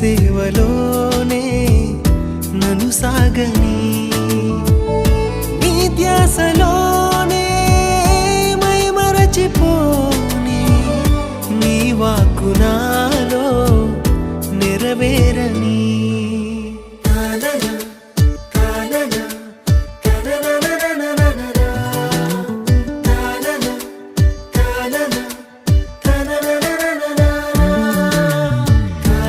సేవలోనే నన్ను సాగని. నీ ధ్యాసలోనే మై మరచిపోని నీ వాక్కు నాలో నెరవేరని